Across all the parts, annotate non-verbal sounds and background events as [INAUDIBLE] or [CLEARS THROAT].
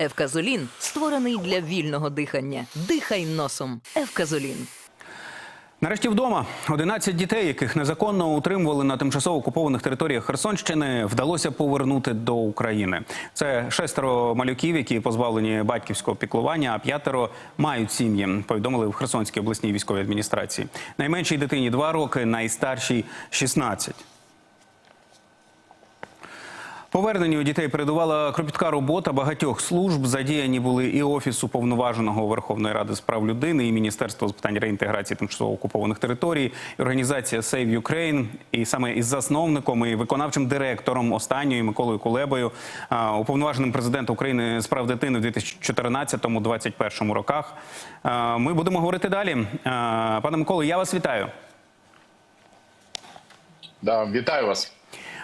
Евказолін створений для вільного дихання. Дихай носом. Евказолін. Нарешті вдома 11 дітей, яких незаконно утримували на тимчасово окупованих територіях Херсонщини, вдалося повернути до України. Це шестеро малюків, які позбавлені батьківського піклування, а п'ятеро мають сім'ї. Повідомили в Херсонській обласній військовій адміністрації. Найменшій дитині 2 роки, найстаршій 16. Поверненню дітей передувала кропітка робота багатьох служб. Задіяні були і офіс уповноваженого Верховної Ради з прав людини, і Міністерство з питань реінтеграції тимчасово окупованих територій, і організація Save Ukraine. І саме із засновником і виконавчим директором останньої Миколою Кулебою, уповноваженим президента України з прав дитини в 2014-2021 роках. Ми будемо говорити далі. Пане Миколо, я вас вітаю. Да, вітаю вас.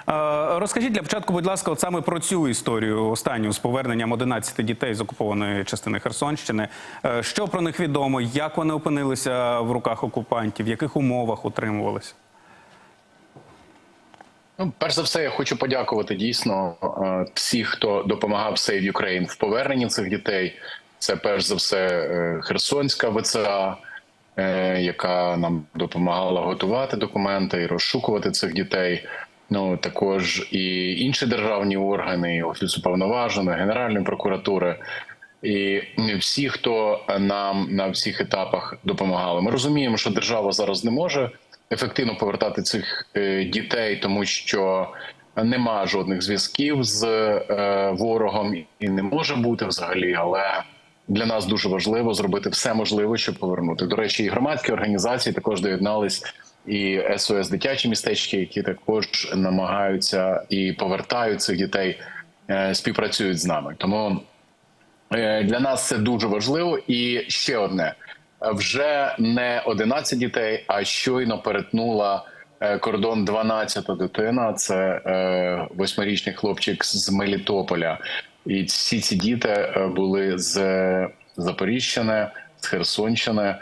Е, Розкажіть для початку, будь ласка, от саме про цю історію останню з поверненням 11 дітей з окупованої частини Херсонщини. Е, Що про них відомо? Як вони опинилися в руках окупантів? В яких умовах утримувалися? Ну, перш за все, я хочу подякувати дійсно е, всіх, хто допомагав Save Ukraine в поверненні цих дітей. Це перш за все Херсонська ВЦА, яка нам допомагала готувати документи і розшукувати цих дітей. Ну також і інші державні органи, офіс уповноваженого, Генеральної прокуратури. І всі, хто нам на всіх етапах допомагали. Ми розуміємо, що держава зараз не може ефективно повертати цих е, дітей, тому що нема жодних зв'язків з е, ворогом і не може бути взагалі. Але для нас дуже важливо зробити все можливе, щоб повернути. До речі, і громадські організації також доєднались. І СОС дитячі містечки, які також намагаються і повертають цих дітей, е, співпрацюють з нами. Тому Е, Для нас це дуже важливо. І ще одне: вже не 11 дітей, а щойно перетнула е, кордон 12 дитина. Це восьмирічний хлопчик з Мелітополя. І всі ці діти були з Запоріжжя, з Херсонщини.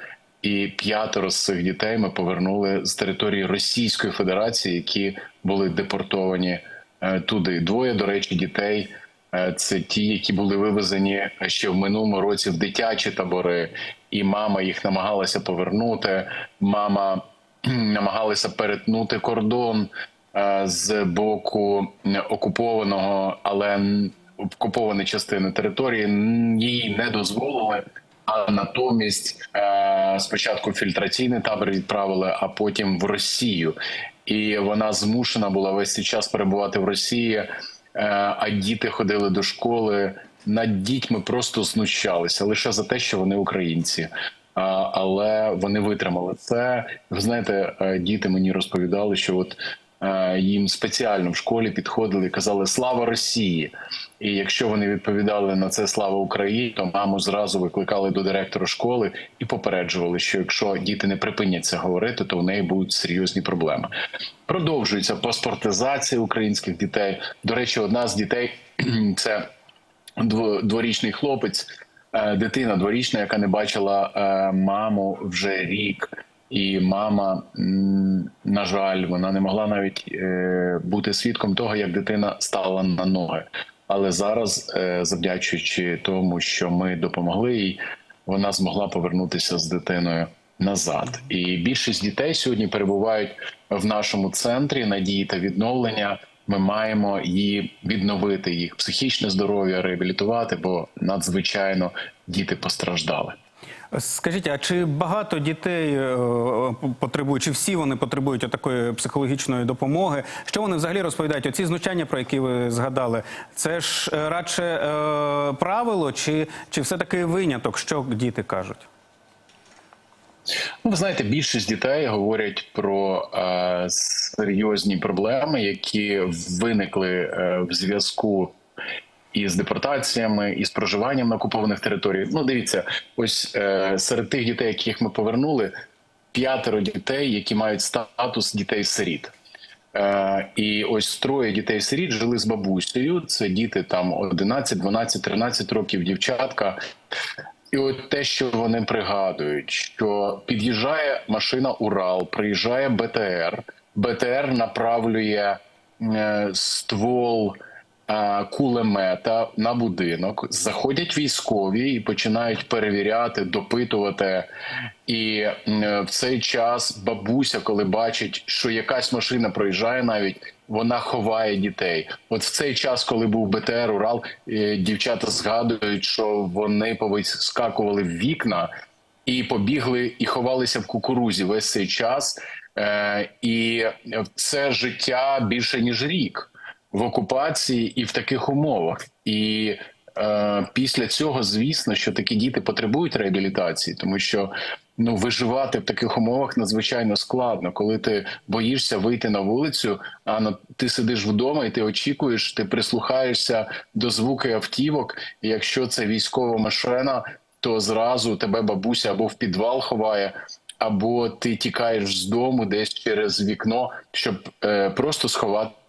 І п'ятеро з цих дітей ми повернули з території Російської Федерації, які були депортовані е, туди. Двоє, до речі, дітей Е, Це ті, які були вивезені ще в минулому році в дитячі табори, і мама їх намагалася повернути. Мама намагалася перетнути кордон е, з боку окупованого, але окупованої частини території їй не дозволили. А натомість е, спочатку фільтраційний табор відправили, а потім в Росію. І вона змушена була весь цей час перебувати в Росії. Е, а діти ходили до школи. Над дітьми просто знущалися лише за те, що вони українці. Але вони витримали це. Ви знаєте, е, діти мені розповідали, що от е, їм спеціально в школі підходили і казали Слава Росії! І якщо вони відповідали на це Слава Україні, то маму зразу викликали до директора школи і попереджували, що якщо діти не припинять це говорити, то в неї будуть серйозні проблеми. Продовжується паспортизація українських дітей. До речі, одна з дітей [CLEARS THROAT] це дворічний хлопець, е, дитина дворічна, яка не бачила е, маму вже рік. І мама, на жаль, вона не могла навіть е, бути свідком того, як дитина стала на ноги. Але зараз, е, завдячуючи тому, що ми допомогли їй, вона змогла повернутися з дитиною назад. І більшість дітей сьогодні перебувають в нашому центрі надії та відновлення. Ми маємо її відновити, їх психічне здоров'я, реабілітувати, бо надзвичайно діти постраждали. Скажіть, а чи багато дітей е, потребують, чи всі вони потребують такої психологічної допомоги? Що вони взагалі розповідають? Оці знущання, про які ви згадали, це ж е, радше е, правило, чи, чи все-таки виняток, що діти кажуть? Ну, ви знаєте, більшість дітей говорять про е, серйозні проблеми, які виникли е, в зв'язку із депортаціями, із проживанням на окупованих територіях. Ну, дивіться, ось е, серед тих дітей, яких ми повернули, п'ятеро дітей, які мають статус дітей-сиріт. Е, і ось троє дітей-сиріт жили з бабусею. Це діти там 11, 12, 13 років, дівчатка. І от те, що вони пригадують, що під'їжджає машина Урал, приїжджає БТР, БТР направлює е, ствол кулемета на будинок, заходять військові і починають перевіряти, допитувати. І в цей час бабуся, коли бачить, що якась машина проїжджає, навіть вона ховає дітей. От в цей час, коли був БТР Урал, е, дівчата згадують, що вони повискакували в вікна і побігли і ховалися в кукурузі весь цей час. Е, і це життя більше ніж рік в окупації і в таких умовах. І е, після цього, звісно, що такі діти потребують реабілітації, тому що ну виживати в таких умовах надзвичайно складно, коли ти боїшся вийти на вулицю, а на ти сидиш вдома і ти очікуєш, ти прислухаєшся до звуки автівок. І якщо це військова машина, то зразу тебе бабуся або в підвал ховає. Або ти тікаєш з дому десь через вікно, щоб е, просто сховатися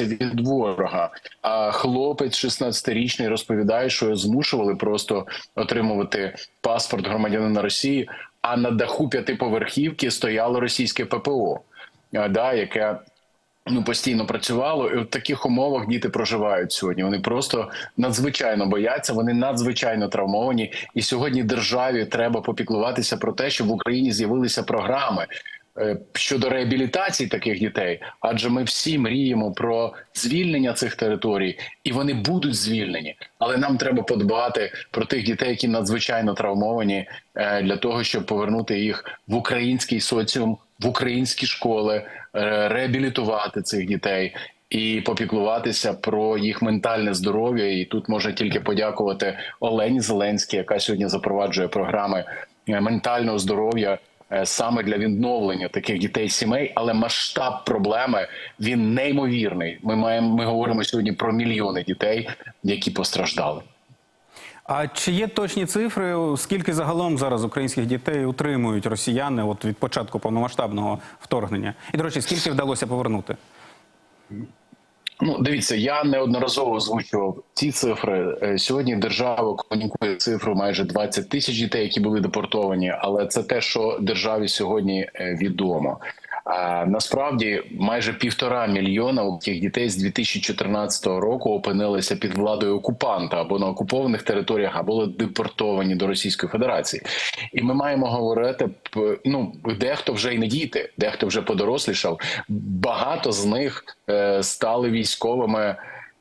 від ворога. А хлопець 16-річний розповідає, що його змушували просто отримувати паспорт громадянина Росії. А на даху п'ятиповерхівки стояло російське ППО, да, яке ну постійно працювало, і в таких умовах діти проживають сьогодні. Вони просто надзвичайно бояться, вони надзвичайно травмовані. І сьогодні державі треба попіклуватися про те, щоб в Україні з'явилися програми. Е, Щодо реабілітації таких дітей, адже ми всі мріємо про звільнення цих територій, і вони будуть звільнені. Але нам треба подбати про тих дітей, які надзвичайно травмовані, е, для того, щоб повернути їх в український соціум, в українські школи, е, реабілітувати цих дітей і попіклуватися про їх ментальне здоров'я. І тут можна тільки подякувати Олені Зеленській, яка сьогодні запроваджує програми ментального здоров'я. Е, Саме для відновлення таких дітей сімей, але масштаб проблеми він неймовірний. Ми маємо. Ми говоримо сьогодні про мільйони дітей, які постраждали. А чи є точні цифри? Скільки загалом зараз українських дітей утримують росіяни от від початку повномасштабного вторгнення? І до речі, скільки вдалося повернути? Ну, дивіться, я неодноразово озвучував ці цифри. Е, Сьогодні держава комунікує цифру майже 20 тисяч дітей, які були депортовані, але це те, що державі сьогодні е, відомо. А насправді майже півтора мільйона цих дітей з 2014 року опинилися під владою окупанта або на окупованих територіях, або депортовані до Російської Федерації. І ми маємо говорити ну дехто вже й не діти, дехто вже подорослішав. Багато з них е, стали військовими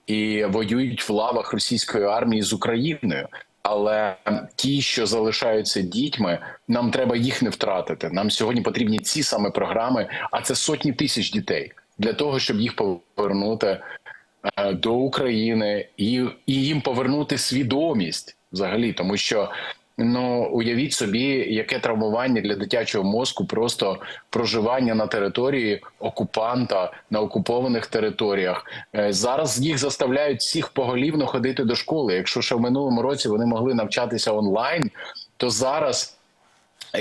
і воюють в лавах російської армії з Україною. Але ті, що залишаються дітьми, нам треба їх не втратити. Нам сьогодні потрібні ці саме програми, а це сотні тисяч дітей для того, щоб їх повернути е, до України і, і їм повернути свідомість взагалі, тому що. Ну, уявіть собі, яке травмування для дитячого мозку, просто проживання на території окупанта на окупованих територіях. Е, Зараз їх заставляють всіх поголівно ходити до школи. Якщо ще в минулому році вони могли навчатися онлайн, то зараз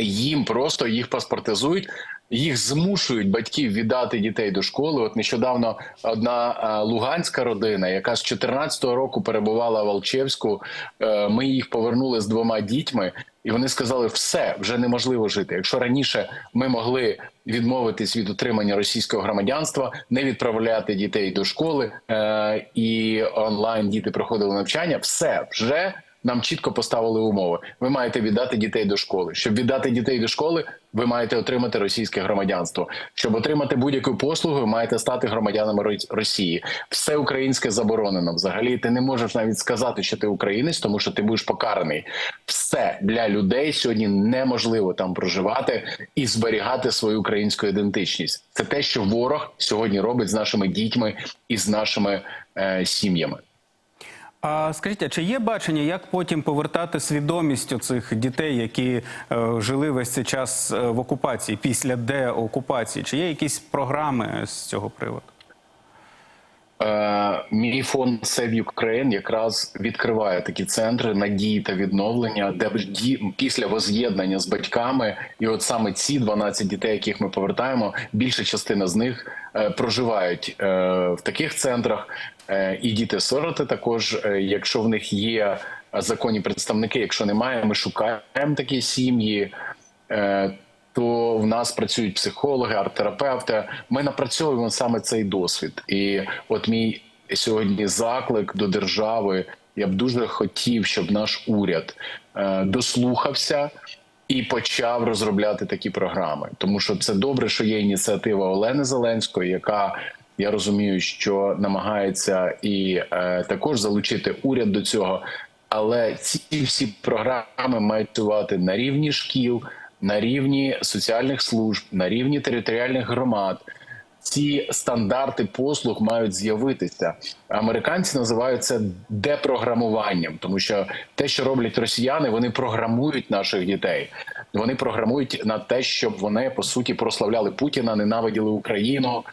їм просто їх паспортизують. Їх змушують батьків віддати дітей до школи. От нещодавно одна е, луганська родина, яка з 14-го року перебувала в Алчевську, е, ми їх повернули з двома дітьми, і вони сказали: все вже неможливо жити. Якщо раніше ми могли відмовитись від отримання російського громадянства, не відправляти дітей до школи е, і онлайн діти проходили навчання, все вже. Нам чітко поставили умови. Ви маєте віддати дітей до школи. Щоб віддати дітей до школи, ви маєте отримати російське громадянство. Щоб отримати будь-яку послугу, ви маєте стати громадянами Росії. Все українське заборонено. Взагалі, ти не можеш навіть сказати, що ти українець, тому що ти будеш покараний. Все для людей сьогодні неможливо там проживати і зберігати свою українську ідентичність. Це те, що ворог сьогодні робить з нашими дітьми і з нашими е, сім'ями. А скажіть, чи є бачення, як потім повертати свідомість цих дітей, які е, жили весь цей час е, в окупації після деокупації? Чи є якісь програми з цього приводу? Е, Мій фонд Save Ukraine якраз відкриває такі центри надії та відновлення, де після воз'єднання з батьками, і от саме ці 12 дітей, яких ми повертаємо, більша частина з них е, проживають е, в таких центрах. І діти-сироти також, е, якщо в них є законні представники, якщо немає, ми шукаємо такі сім'ї. То в нас працюють психологи, арт-терапевти. Ми напрацьовуємо саме цей досвід. І от мій сьогодні заклик до держави. Я б дуже хотів, щоб наш уряд е, дослухався і почав розробляти такі програми. Тому що це добре, що є ініціатива Олени Зеленської, яка я розумію, що намагається і е, також залучити уряд до цього. Але ці всі програми мають працювати на рівні шкіл, на рівні соціальних служб, на рівні територіальних громад. Ці стандарти послуг мають з'явитися. Американці називають це депрограмуванням, тому що те, що роблять росіяни, вони програмують наших дітей. Вони програмують на те, щоб вони по суті прославляли Путіна, ненавиділи Україну.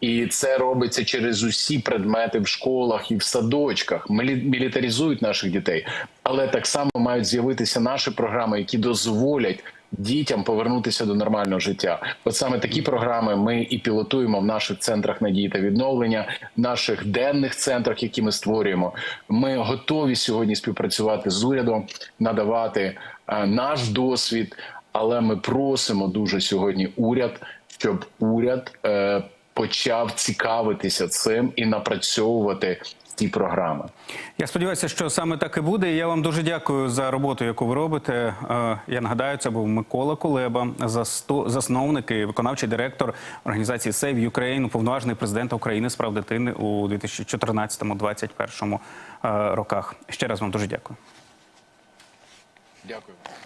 І це робиться через усі предмети в школах і в садочках. Мілі- мілітаризують наших дітей, але так само мають з'явитися наші програми, які дозволять дітям повернутися до нормального життя. От саме такі програми ми і пілотуємо в наших центрах надії та відновлення, в наших денних центрах, які ми створюємо. Ми готові сьогодні співпрацювати з урядом, надавати е, наш досвід. Але ми просимо дуже сьогодні уряд, щоб уряд е, почав цікавитися цим і напрацьовувати ці програми. Я сподіваюся, що саме так і буде. Я вам дуже дякую за роботу, яку ви робите. Е, Я нагадаю, це був Микола Кулеба, засновник і виконавчий директор організації Save Ukraine, уповноважений президента України з прав дитини у 2014-2021 е, роках. Ще раз вам дуже дякую. Дякую.